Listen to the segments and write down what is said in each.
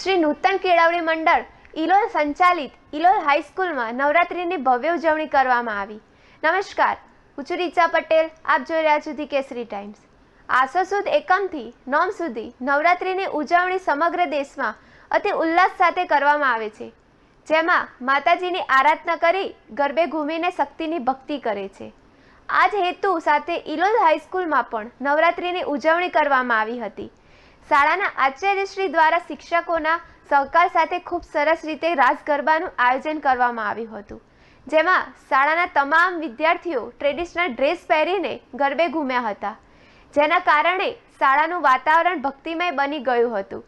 શ્રી નૂતન કેળવણી મંડળ ઇલોલ સંચાલિત ઇલોલ હાઈસ્કૂલમાં નવરાત્રિની ભવ્ય ઉજવણી કરવામાં આવી. નમસ્કાર, હું છું રીચા પટેલ, આપ જોઈ રહ્યા છો ધી કેસરી ટાઈમ્સ. આસો સુદ એકમથી નોમ સુધી નવરાત્રિની ઉજવણી સમગ્ર દેશમાં અતિ ઉલ્લાસ સાથે કરવામાં આવે છે. જેમાં માતાજીની આરાધના કરી ગરબે ઘૂમીને શક્તિની ભક્તિ કરે છે. આ જ હેતુ સાથે ઇલોલ હાઈસ્કૂલમાં પણ નવરાત્રિની ઉજવણી કરવામાં આવી હતી. શાળાના આચાર્યશ્રી દ્વારા શિક્ષકોના સહકાર સાથે ખૂબ સરસ રીતે રાસ ગરબાનું આયોજન કરવામાં આવ્યું હતું. જેમાં શાળાના તમામ વિદ્યાર્થીઓ ટ્રેડિશનલ ડ્રેસ પહેરીને ગરબે ઘૂમ્યા હતા. જેના કારણે શાળાનું વાતાવરણ ભક્તિમય બની ગયું હતું.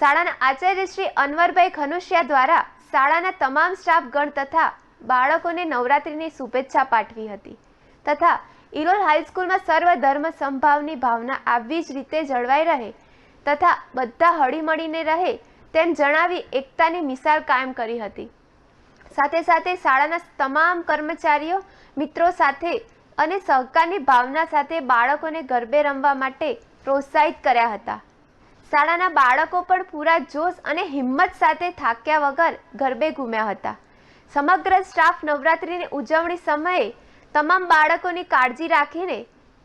શાળાના આચાર્યશ્રી અનવરભાઈ ખનુશિયા દ્વારા શાળાના તમામ સ્ટાફગણ તથા બાળકોને નવરાત્રિની શુભેચ્છા પાઠવી હતી તથા ઇરોલ હાઈસ્કૂલમાં સર્વ ધર્મ સંભાવની ભાવના આવી જ રીતે જળવાઈ રહે તથા બધા હળીમળીને રહે તેમ જણાવી એકતાની મિસાલ કાયમ કરી હતી. સાથે સાથે શાળાના તમામ કર્મચારીઓ, મિત્રો સાથે અને સહકારની ભાવના સાથે બાળકોને ગરબે રમવા માટે પ્રોત્સાહિત કર્યા હતા. શાળાના બાળકો પણ પૂરા જોશ અને હિંમત સાથે થાક્યા વગર ગરબે ઘૂમ્યા હતા. સમગ્ર સ્ટાફ નવરાત્રિની ઉજવણી સમયે તમામ બાળકોની કાળજી રાખીને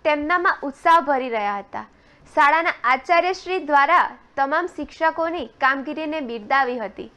તેમનામાં ઉત્સાહ ભરી રહ્યા હતા. શાળાના આચાર્યશ્રી દ્વારા તમામ શિક્ષકોની કામગીરીને બિરદાવી હતી.